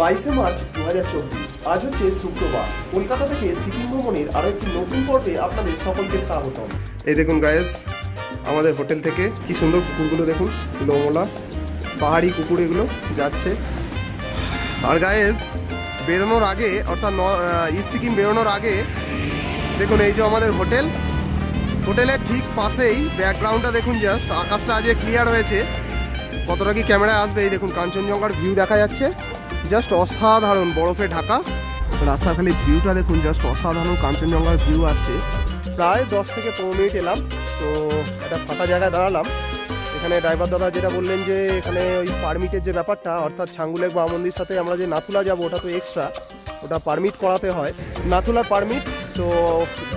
বাইশে মার্চ দু হাজার চব্বিশ, আজ হচ্ছে শুক্রবার। কলকাতা থেকে সিকিম ভ্রমণের আরও একটি নতুন পর্বে আপনাদের সকলকে স্বাগতম। এই দেখুন গায়েস আমাদের হোটেল থেকে কি সুন্দর কুকুরগুলো দেখুন, লোমলা, পাহাড়ি কুকুর এগুলো যাচ্ছে। আর গায়েস বেরোনোর আগে, অর্থাৎ ইস্ট সিকিম বেরোনোর আগে, দেখুন এই যে আমাদের হোটেল। হোটেলের ঠিক পাশেই ব্যাকগ্রাউন্ডটা দেখুন জাস্ট আকাশটা আজ ক্লিয়ার হয়েছে। কতটা কি ক্যামেরায় আসবে? এই দেখুন, কাঞ্চনজঙ্ঘার ভিউ দেখা যাচ্ছে। জাস্ট অসাধারণ বরফে ঢাকা। রাস্তার খালি ভিউটা দেখুন জাস্ট অসাধারণ কাঞ্চনজঙ্ঘার ভিউ আসছে। প্রায় দশ থেকে পনেরো মিনিট এলাম, তো একটা ফাঁকা জায়গায় দাঁড়ালাম। এখানে ড্রাইভার দাদা যেটা বললেন যে, এখানে ওই পারমিটের যে ব্যাপারটা, অর্থাৎ ছাঙ্গুলেক বা মন্দির সাথে আমরা যে নাথুলা যাব, ওটা তো এক্সট্রা ওটা পারমিট করাতে হয়। নাথুলার পারমিট তো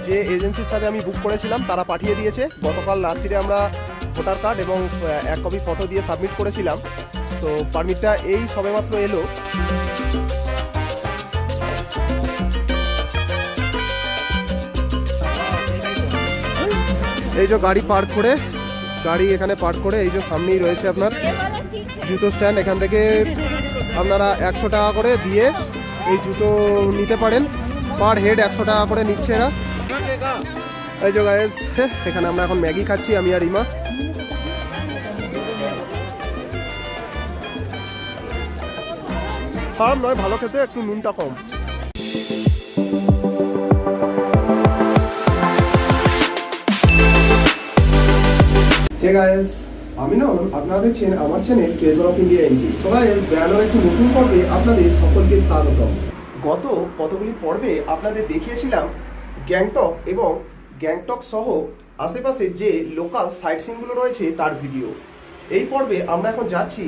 যে এজেন্সির সাথে আমি বুক করেছিলাম, তারা পাঠিয়ে দিয়েছে। গতকাল রাত্রিরে আমরা ভোটার কার্ড এবং এক কপি ফটো দিয়ে সাবমিট করেছিলাম। তো পারমিটটা এই সবেমাত্র এলো। এই যে গাড়ি পার্ক করে, গাড়ি এখানে পার্ক করে, এই যে সামনেই রয়েছে আপনার জুতো স্ট্যান্ড এখান থেকে আপনারা একশো টাকা করে দিয়ে এই জুতো নিতে পারেন। পার হেড একশো টাকা করে নিচ্ছে এরা। এই যে গায়েস এখানে আমরা এখন ম্যাগি খাচ্ছি, আমি আর ইমা। খারাপ নয়, ভালো খেতে একটু নুনটা কম। গাইস আমি নন আপনারা দেখছেন আমার চ্যানেল ট্রেজার অফ ইন্ডিয়া এনজি সো গাইস বেয়ানোর একটি নতুন পর্বে আপনাদের সকলকে স্বাগতম। গত কতগুলি পর্বে আপনাদের দেখিয়েছিলাম গ্যাংটক এবং গ্যাংটক সহ আশেপাশে যে লোকাল সাইট সিনগুলো রয়েছে তার ভিডিও এই পর্বে আমরা এখন যাচ্ছি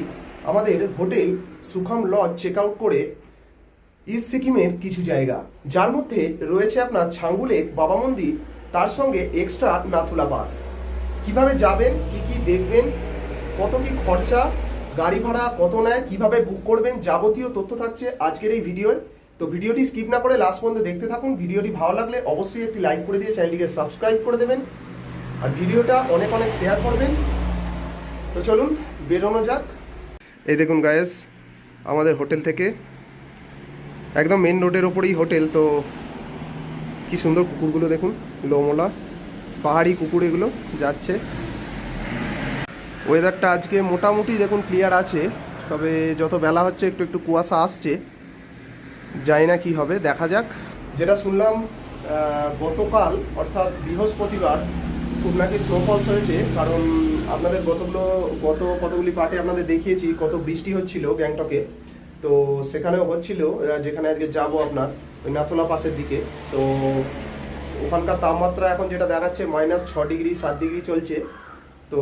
আমাদের hotel Sukham lodge check out করে ইস্ট সিকিমের কিছু জায়গা। যার মধ্যে রয়েছে আপনার ছাঙ্গুলেক বাবা মন্দির, তার সঙ্গে এক্সট্রা নাথুলা বাস। কীভাবে যাবেন, কি কি দেখবেন, কত কি খরচা, গাড়ি ভাড়া কত নেয়, কীভাবে বুক করবেন, যাবতীয় তথ্য থাকছে আজকের এই ভিডিওয় তো ভিডিওটি স্কিপ না করে লাস্ট পর্যন্ত দেখতে থাকুন। ভিডিওটি ভালো লাগলে অবশ্যই একটি লাইক করে দিয়ে চ্যানেলটিকে সাবস্ক্রাইব করে দেবেন। আর ভিডিওটা অনেক অনেক শেয়ার করবেন। তো চলুন, বেরোনো যাক। এই দেখুন গায়েস আমাদের হোটেল থেকে একদম মেন রোডের ওপরেই হোটেল, তো কি সুন্দর কুকুরগুলো দেখুন, লোমলা, পাহাড়ি কুকুর এগুলো যাচ্ছে। ওয়েদারটা আজকে মোটামুটি দেখুন ক্লিয়ার আছে, তবে যত বেলা হচ্ছে একটু একটু কুয়াশা আসছে জানি না কি হবে, দেখা যাক। যেটা শুনলাম গতকাল, অর্থাৎ বৃহস্পতিবার খুব নাকি স্নোফলস হয়েছে, কারণ আপনাদের গতগুলো, গত কতগুলি পার্টে আপনাদের দেখিয়েছি, কত বৃষ্টি হচ্ছিল গ্যাংটকে তো সেখানেও হচ্ছিল যেখানে আজকে যাব আপনার, ওই নাথুলা পাশের দিকে। তো ওখানকার তাপমাত্রা এখন যেটা দেখাচ্ছে মাইনাস ছ ডিগ্রি সাত ডিগ্রি চলছে। তো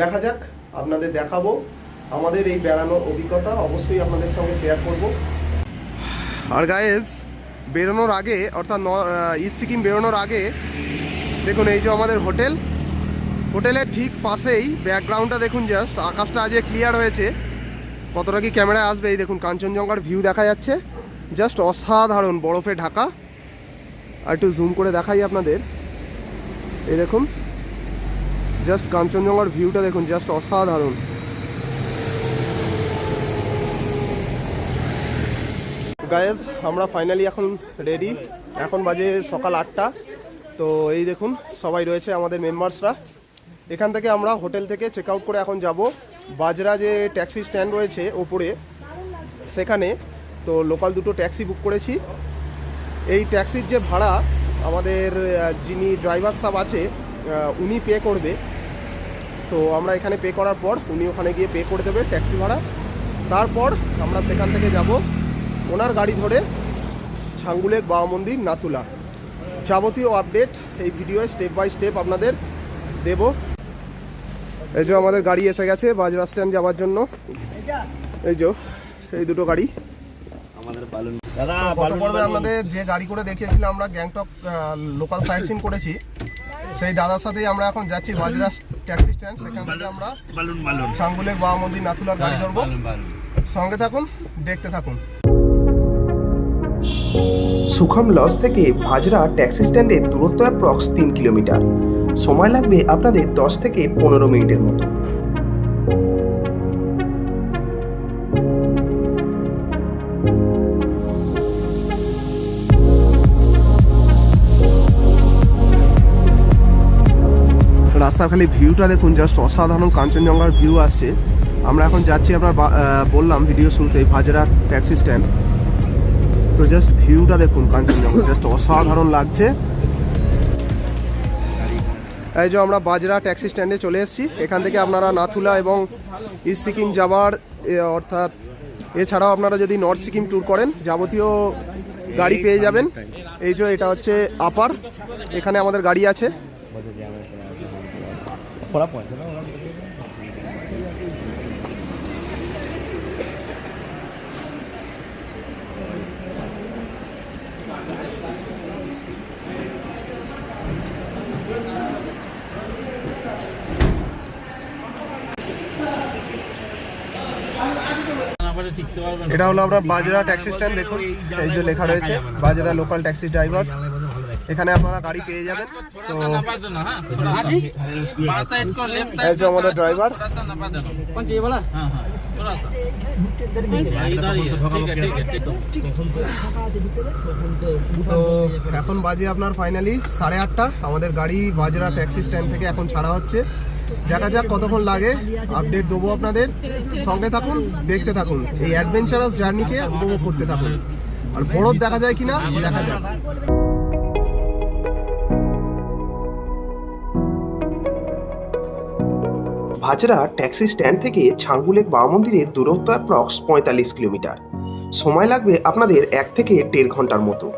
দেখা যাক, আপনাদের দেখাবো। আমাদের এই বেড়ানোর অভিজ্ঞতা অবশ্যই আপনাদের সঙ্গে শেয়ার করব। আর গায়েস বেরোনোর আগে, অর্থাৎ ইস্ট সিকিম বেরোনোর আগে দেখুন, এই যে আমাদের হোটেল। হোটেলের ঠিক পাশেই ব্যাকগ্রাউন্ডটা দেখুন জাস্ট আকাশটা আজ ক্লিয়ার হয়েছে। কতটা কি ক্যামেরায় আসবে? এই দেখুন, কাঞ্চনজঙ্ঘার ভিউ দেখা যাচ্ছে। জাস্ট অসাধারণ, বরফে ঢাকা। আর একটু জুম করে দেখাই আপনাদের। এই দেখুন জাস্ট কাঞ্চনজঙ্ঘার ভিউটা দেখুন জাস্ট অসাধারণ। গায়েস আমরা ফাইনালি এখন রেডি এখন বাজে সকাল আটটা। তো এই দেখুন, সবাই রয়েছে আমাদের মেম্বার্সরা এখান থেকে আমরা হোটেল থেকে চেক আউট করে এখন যাব। বাজরা যে ট্যাক্সি স্ট্যান্ড রয়েছে ওপরে, সেখানে তো লোকাল দুটো ট্যাক্সি বুক করেছি। এই ট্যাক্সির যে ভাড়া আমাদের যিনি ড্রাইভার সাহেব আছে উনি পে করবে। তো আমরা এখানে পে করার পর উনি ওখানে গিয়ে পে করে দেবে ট্যাক্সি ভাড়া। তারপর আমরা সেখান থেকে যাব ওনার গাড়ি ধরে ছাঙ্গুলের বাবা মন্দির নাথুলা। যাবতীয় আপডেট এই ভিডিওয়ে স্টেপ বাই স্টেপ আপনাদের দেব। এই যে আমাদের গাড়ি এসে গেছে বাজরা স্ট্যান্ড যাওয়ার জন্য। এই যে এই দুটো গাড়ি। আমাদের বালুন দাদা গত পর্বে আপনাদের যে গাড়ি করে দেখিয়েছিলাম আমরা গ্যাংটক লোকাল সাইট সিন করেছি। সেই দাদার সাথেই আমরা এখন যাচ্ছি বাজরা ট্যাক্সি স্ট্যান্ড সেখান থেকে আমরা বালুন বালুন ছাঙ্গুলের বাবা মন্দির নাথুলার গাড়ি ধরবো। বালুন বালুন সঙ্গে থাকুন দেখতে থাকুন। সুখম লজ থেকে ভাজরা ট্যাক্সি স্ট্যান্ডের দূরত্ব অ্যাপ্রক্স তিন কিলোমিটার। সময় লাগবে আপনাদের দশ থেকে পনেরো মিনিটের মতো। রাস্তার খালি ভিউটা দেখুন জাস্ট অসাধারণ কাঞ্চনজঙ্ঘার ভিউ আসছে। আমরা এখন যাচ্ছি আপনার বললাম ভিডিও শুরুতেই, ভাজরা ট্যাক্সি স্ট্যান্ড। তো জাস্ট ভিউটা দেখুন কাঞ্চনজঙ্ঘা জাস্ট অসাধারণ লাগছে। এই যে আমরা বাজরা ট্যাক্সি স্ট্যান্ডে চলে এসেছি। এখান থেকে আপনারা নাথুলা এবং ইস্ট সিকিম যাওয়ার অর্থাৎ এছাড়াও আপনারা যদি নর্থ সিকিম ট্যুর করেন, যাবতীয় গাড়ি পেয়ে যাবেন। এই যে এটা হচ্ছে আপার এখানে আমাদের গাড়ি আছে। এটা হলো আমরা বাজরা ট্যাক্সি স্ট্যান্ড দেখুন এই যে লেখা রয়েছে বাজরা লোকাল ট্যাক্সি ড্রাইভার্স এখানে আপনারা গাড়ি পেয়ে যাবেন তো এই যে আমাদের ড্রাইভার তো এখন বাজে আপনার ফাইনালি সাড়ে আটটা। আমাদের গাড়ি বাজরা ট্যাক্সি স্ট্যান্ড থেকে এখন ছাড়া হচ্ছে। দেখা যাক কতক্ষণ লাগে। আপডেট দেবো আপনাদের। সঙ্গে থাকুন, দেখতে থাকুন। এই অ্যাডভেঞ্চারাস জার্নিকে উপভোগ করতে থাকুন। আর বরফ দেখা যায় কিনা, দেখা যাক। ভাজরা ট্যাক্সি স্ট্যান্ড থেকে ছাঙ্গুলেক বাবা মন্দিরের দূরত্ব অ্যাপ্রক্স পঁয়তাল্লিশ কিলোমিটার। সময় লাগবে আপনাদের এক থেকে দেড় ঘণ্টার মতো।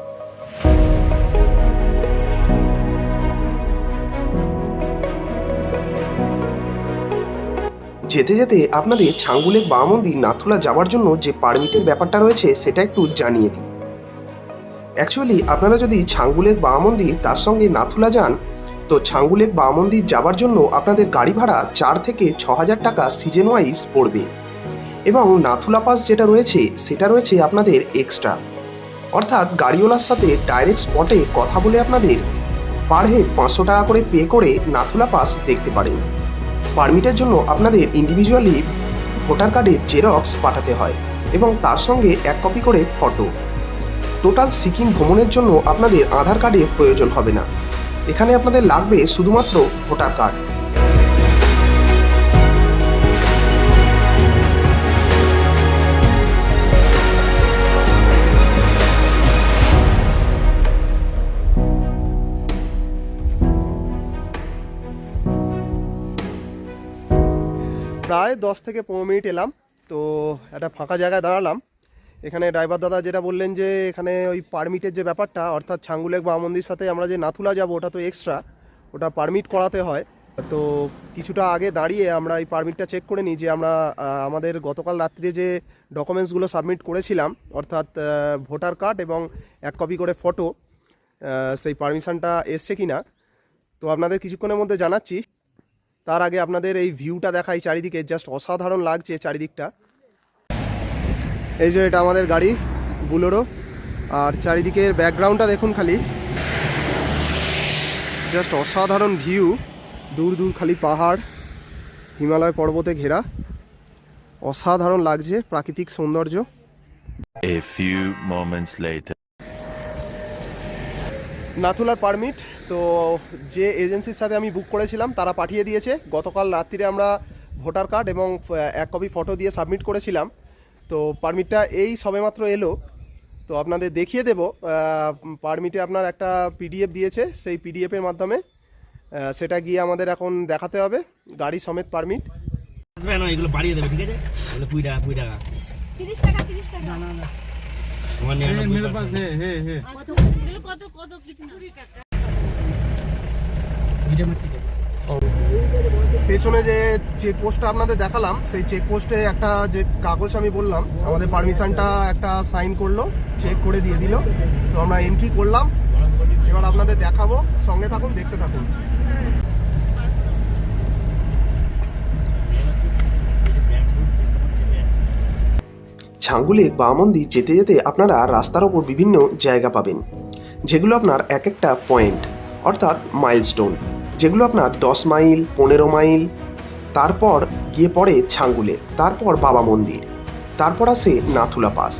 যেতে যেতে আপনাদের ছাঙ্গুলেক বাবা মন্দির নাথুলা যাওয়ার জন্য যে পারমিটের ব্যাপারটা রয়েছে সেটা একটু জানিয়ে দিই। অ্যাকচুয়ালি আপনারা যদি ছাঙ্গুলেক বাবা মন্দির তার সঙ্গে নাথুলা যান, তো ছাঙ্গুলেক বাবা মন্দির যাবার জন্য আপনাদের গাড়ি ভাড়া চার থেকে ছ হাজার টাকা সিজন ওয়াইজ পড়বে। এবং নাথুলা পাস যেটা রয়েছে, সেটা রয়েছে আপনাদের এক্সট্রা অর্থাৎ গাড়িওয়ালার সাথে ডাইরেক্ট স্পটে কথা বলে আপনাদের পার হেড পাঁচশো টাকা করে পে করে নাথুলা পাস দেখতে পারেন। পারমিটের জন্য আপনাদের ইন্ডিভিজুয়ালি ভোটার কার্ডের জেরক্স পাঠাতে হয় এবং তার সঙ্গে এক কপি করে ফটো টোটাল সিকিম ভ্রমণের জন্য আপনাদের আধার কার্ডের প্রয়োজন হবে না। এখানে আপনাদের লাগবে শুধুমাত্র ভোটার কার্ড প্রায় দশ থেকে পনেরো মিনিট এলাম। তো একটা ফাঁকা জায়গায় দাঁড়ালাম। এখানে ড্রাইভার দাদা যেটা বললেন যে, এখানে ওই পারমিটের যে ব্যাপারটা, অর্থাৎ ছাঙ্গুলেক বা মন্দির সাথে আমরা যে নাথুলা যাব, ওটা তো এক্সট্রা ওটা পারমিট করাতে হয়। তো কিছুটা আগে দাঁড়িয়ে আমরা এই পারমিটটা চেক করে নিই যে আমরা আমাদের গতকাল রাত্রে যে ডকুমেন্টসগুলো সাবমিট করেছিলাম, অর্থাৎ ভোটার কার্ড এবং এক কপি করে ফটো সেই পারমিশনটা এসছে কি না তো আপনাদের কিছুক্ষণের মধ্যে জানাচ্ছি। তার আগে আপনাদের এই ভিউটা দেখাই চারিদিকে জাস্ট অসাধারণ লাগছে চারিদিকটা। এই যে এটা আমাদের গাড়ি, বুলোরো। আর চারিদিকের ব্যাকগ্রাউন্ডটা দেখুন খালি। জাস্ট অসাধারণ ভিউ দূর দূর খালি পাহাড়, হিমালয় পর্বতে ঘেরা। অসাধারণ লাগছে প্রাকৃতিক সৌন্দর্য। A few moments later. নাথুলার পারমিট তো যে এজেন্সির সাথে আমি বুক করেছিলাম তারা পাঠিয়ে দিয়েছে। গতকাল রাত্রিরে আমরা ভোটার কার্ড এবং এক কপি ফটো দিয়ে সাবমিট করেছিলাম। তো পারমিটটা এই সবেমাত্র এলো। তো আপনাদের দেখিয়ে দেব পারমিটে আপনার একটা পিডিএফ দিয়েছে সেই পিডিএফের মাধ্যমে সেটা গিয়ে আমাদের এখন দেখাতে হবে গাড়ি সমেত পারমিট আসবে না এগুলো বাড়িয়ে দেবে ঠিক আছে? বলে কুড়ি টাকা কুড়ি টাকা। তিরিশ টাকা তিরিশ টাকা। না না। কত কত কিছু কুড়ি টাকা পেছনে যে চেকপোস্টটা আপনাদের দেখালাম সেই চেকপোস্টে একটা যে কাগজ আমি বললাম আমাদের পারমিশনটা একটা সাইন করল চেক করে দিয়ে দিল। তো আমরা এন্ট্রি করলাম। এবার আপনাদের দেখাবো সঙ্গে থাকুন দেখতে থাকুন। ছাঙ্গুলেক বাবা মন্দির যেতে যেতে আপনারা রাস্তার ওপর বিভিন্ন জায়গা পাবেন, যেগুলো আপনার এক একটা পয়েন্ট, অর্থাৎ মাইলস্টোন, যেগুলো আপনার দশ মাইল, পনেরো মাইল। তারপর গিয়ে পড়ে ছাঙ্গুলে, তারপর বাবা মন্দির, তারপর আসে নাথুলা পাস।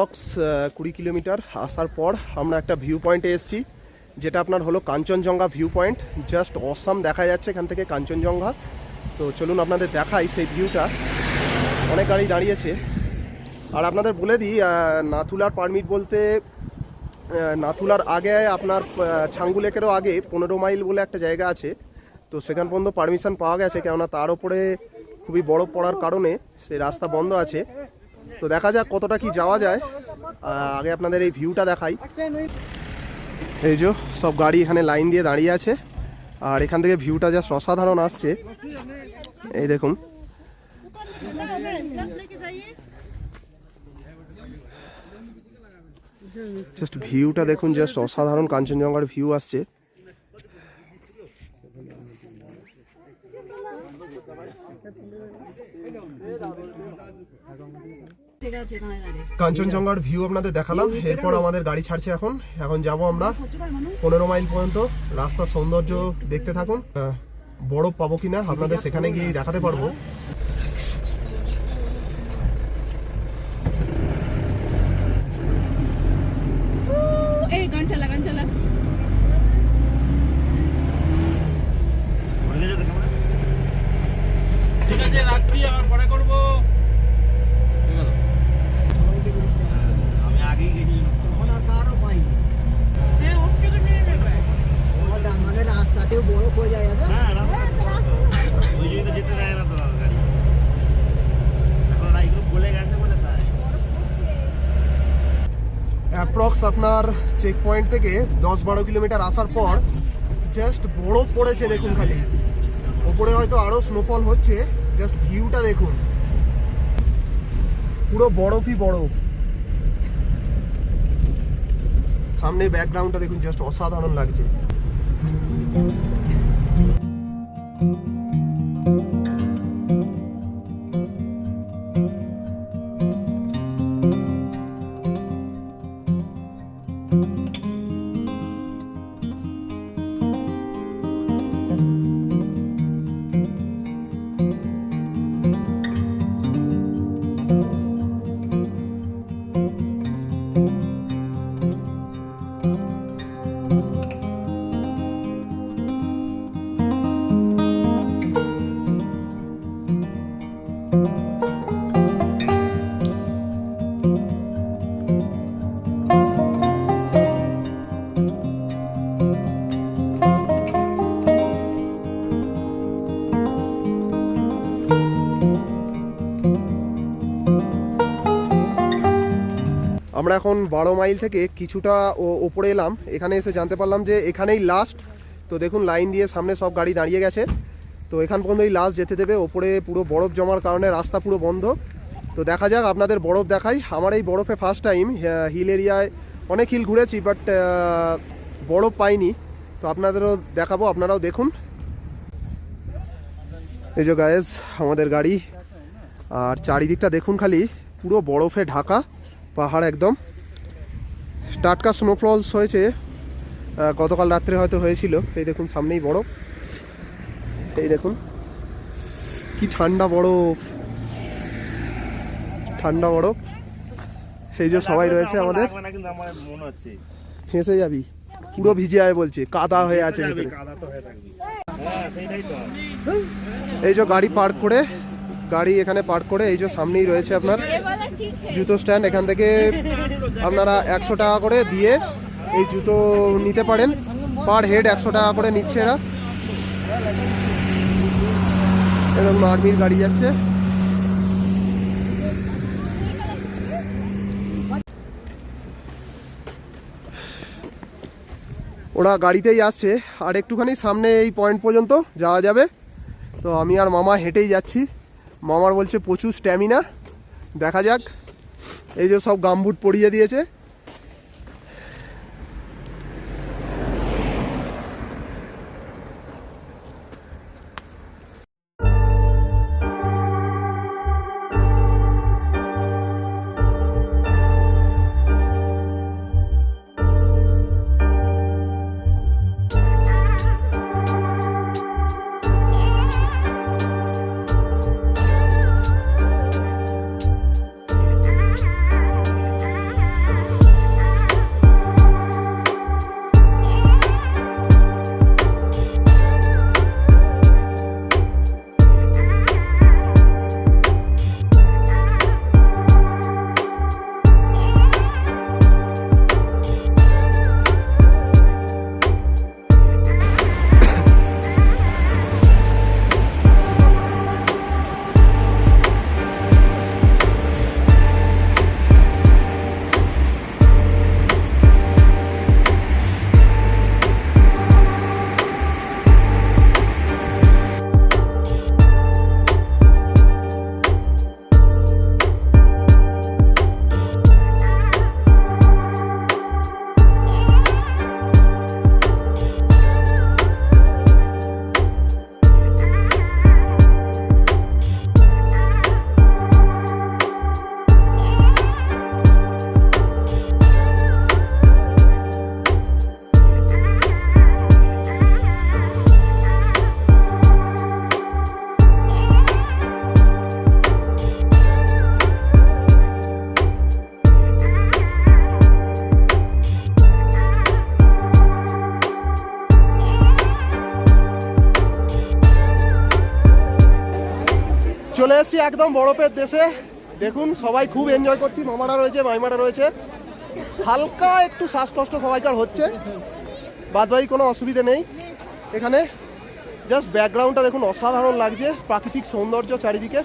অ্যাপ্রক্স কুড়ি কিলোমিটার আসার পর আমরা একটা ভিউ পয়েন্টে এসেছি যেটা আপনার হলো Kanchenjunga view point just awesome দেখা যাচ্ছে এখান থেকে কাঞ্চনজঙ্ঘা। তো চলুন আপনাদের দেখাই সেই ভিউটা অনেক গাড়ি দাঁড়িয়েছে। আর আপনাদের বলে দিই নাথুলার পারমিট বলতে নাথুলার আগে আপনার আহ, ছাঙ্গুলেকেরও আগে পনেরো মাইল বলে একটা জায়গা আছে। তো সেখান পর্যন্ত পারমিশন পাওয়া গেছে কেননা তার ওপরে খুবই বরফ পড়ার কারণে সেই রাস্তা বন্ধ আছে। তো দেখা যাক কতটা কি যাওয়া যায়। আগে আপনাদের এই ভিউটা দেখাই। এই যে সব গাড়ি এখানে লাইন দিয়ে দাঁড়িয়ে আছে। আর এখান থেকে ভিউটা জাস্ট অসাধারণ আসছে। এই দেখুন। জাস্ট ভিউটা দেখুন জাস্ট অসাধারণ কাঞ্চনজঙ্ঘার ভিউ আসছে। কাঞ্চনজঙ্ঘার ভিউ আপনাদের দেখালাম। এরপর আমাদের গাড়ি ছাড়ছে এখন। এখন যাব আমরা পনেরো মাইল পর্যন্ত। রাস্তার সৌন্দর্য দেখতে থাকুন। বরফ পাবো কিনা আপনাদের সেখানে গিয়ে দেখাতে পারব এই গান চালা গান চালা ঠিক আছে রাখছি আমার পরে করব আমি আগেই গেছি তখন আর কারও পাইনি হ্যাঁ ওর থেকে নিয়ে নেবে আমাদের আমাদের রাস্তাতেও বরফ হয়ে যায় দাদা হ্যাঁ রাস্তা ওই জন্যই তো যেতে দেয় না তো গাড়ি এখন এগুলো বলে গেছে বলে তাই অ্যাপ্রক্স আপনার চেক পয়েন্ট থেকে দশ বারো কিলোমিটার আসার পর জাস্ট বরফ পড়েছে দেখুন খালি। ওপরে হয়তো আরও স্নোফল হচ্ছে। জাস্ট ভিউটা দেখুন। পুরো বরফই বরফ। সামনে ব্যাকগ্রাউন্ডটা দেখুন জাস্ট অসাধারণ লাগছে। আমরা এখন বারো মাইল থেকে কিছুটা ওপরে এলাম। এখানে এসে জানতে পারলাম যে এখানেই লাস্ট তো দেখুন লাইন দিয়ে সামনে সব গাড়ি দাঁড়িয়ে গেছে। তো এখান পর্যন্তই লাস্ট যেতে দেবে। ওপরে পুরো বরফ জমার কারণে রাস্তা পুরো বন্ধ। তো দেখা যাক, আপনাদের বরফ দেখাই। আমার এই বরফে ফার্স্ট টাইম হিল এরিয়ায় অনেক হিল ঘুরেছি বাট বরফ পাইনি। তো আপনাদেরও দেখাবো, আপনারাও দেখুন। এই যে গায়েস আমাদের গাড়ি। আর চারিদিকটা দেখুন খালি, পুরো বরফে ঢাকা। পাহাড় একদম। টাটকা স্নোফলস হয়েছে গতকাল রাত্রে হয়তো হয়েছিল। এই দেখুন, সামনেই বরফ এই দেখুন, কি ঠান্ডা বরফ ঠান্ডা বরফ এই যে সবাই রয়েছে আমাদের। ফেঁসে যাবি। পুরো ভিজে আয় বলছে, কাদা হয়ে আছে এই যে গাড়ি পার্ক করে গাড়ি এখানে পার্ক করে, এই যে সামনেই রয়েছে আপনার জুতো স্ট্যান্ড। এখান থেকে আপনারা একশো টাকা করে দিয়ে এই জুতো নিতে পারেন। পার হেড একশো টাকা করে নিচ্ছে এরা। এবং আর্মির গাড়ি যাচ্ছে। ওরা গাড়িতেই আসছে। আর একটুখানি সামনে এই পয়েন্ট পর্যন্ত যাওয়া যাবে। তো আমি আর মামা হেঁটেই যাচ্ছি। মামার বলছে প্রচুর স্ট্যামিনা দেখা যাক। এই যে সব গাম্বুট পরিয়ে দিয়েছে। একদম বরফের দেশে। দেখুন, সবাই খুব এনজয় করছি। মামারা রয়েছে মাইমারা রয়েছে। হালকা একটু শ্বাসকষ্ট সবাইকার হচ্ছে। বাদবাকি কোনো অসুবিধে নেই। এখানে জাস্ট ব্যাকগ্রাউন্ডটা দেখুন, অসাধারণ লাগছে প্রাকৃতিক সৌন্দর্য চারিদিকে।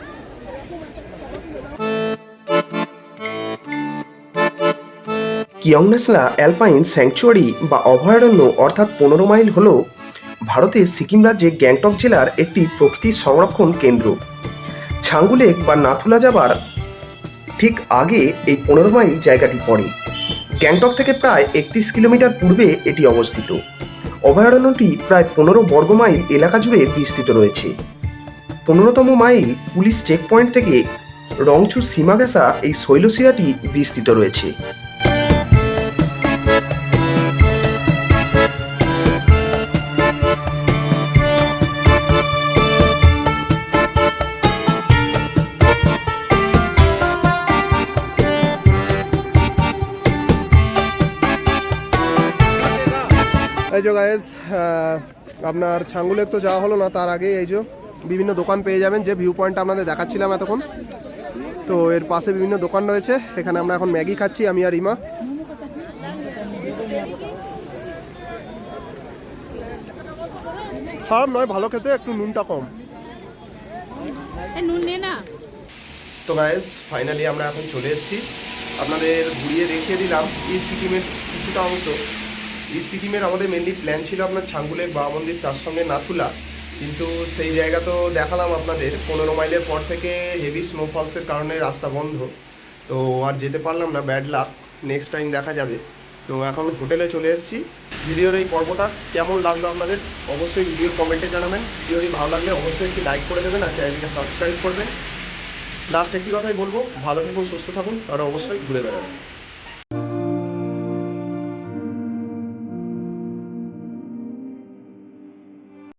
কিয়ংনাসলা অ্যালপাইন স্যাংচুয়ারি বা অভয়ারণ্য অর্থাৎ পনেরো মাইল হল ভারতের সিকিম রাজ্যে গ্যাংটক জেলার একটি প্রকৃতি সংরক্ষণ কেন্দ্র। ছাঙ্গুলেক বা নাথুলা যাবার ঠিক আগে এই পনেরো মাইল জায়গাটি পড়ে। গ্যাংটক থেকে প্রায় একত্রিশ কিলোমিটার পূর্বে এটি অবস্থিত। অভয়ারণ্যটি প্রায় পনেরো বর্গ মাইল এলাকা জুড়ে বিস্তৃত রয়েছে। পনেরোতম মাইল পুলিশ চেকপয়েন্ট থেকে রংচু সীমাগেসা এই শৈলশিরাটি বিস্তৃত রয়েছে। গায়েস আপনার ছাঙ্গুলে তো যাওয়া হলো না তার আগে এই যে বিভিন্ন দোকান পেয়ে যাবেন যে ভিউ পয়েন্টটা আপনাদের দেখাচ্ছিলাম এতক্ষণ। তো এর পাশে বিভিন্ন দোকান রয়েছে এখানে আমরা এখন ম্যাগি খাচ্ছি আমি আর ইমা। খারাপ নয় ভালো খেতে একটু নুনটা কম। তো গায়েস ফাইনালি আমরা এখন চলে এসেছি। আপনাদের ঘুরিয়ে দেখিয়ে দিলাম এই সিকিমের কিছুটা অংশ। এই সিকিমের আমাদের মেনলি প্ল্যান ছিল আপনার ছাঙ্গুলেক বাবা মন্দির, তার সঙ্গে নাথুলা। কিন্তু সেই জায়গা তো দেখালাম আপনাদের, পনেরো মাইলের পর থেকে হেভি স্নোফলসের কারণে রাস্তা বন্ধ। তো আর যেতে পারলাম না ব্যাড লাক নেক্সট টাইম দেখা যাবে। তো এখন হোটেলে চলে এসেছি। ভিডিওর এই পর্বটা কেমন লাগল আপনাদের, অবশ্যই ভিডিওর কমেন্টে জানাবেন। ভিডিওটি ভালো লাগলে অবশ্যই একটি লাইক করে দেবেন আর চ্যানেলটিকে সাবস্ক্রাইব করবেন। লাস্ট একটি কথাই বলব, ভালো থাকুন, সুস্থ থাকুন, আর অবশ্যই ঘুরে বেড়াবেন।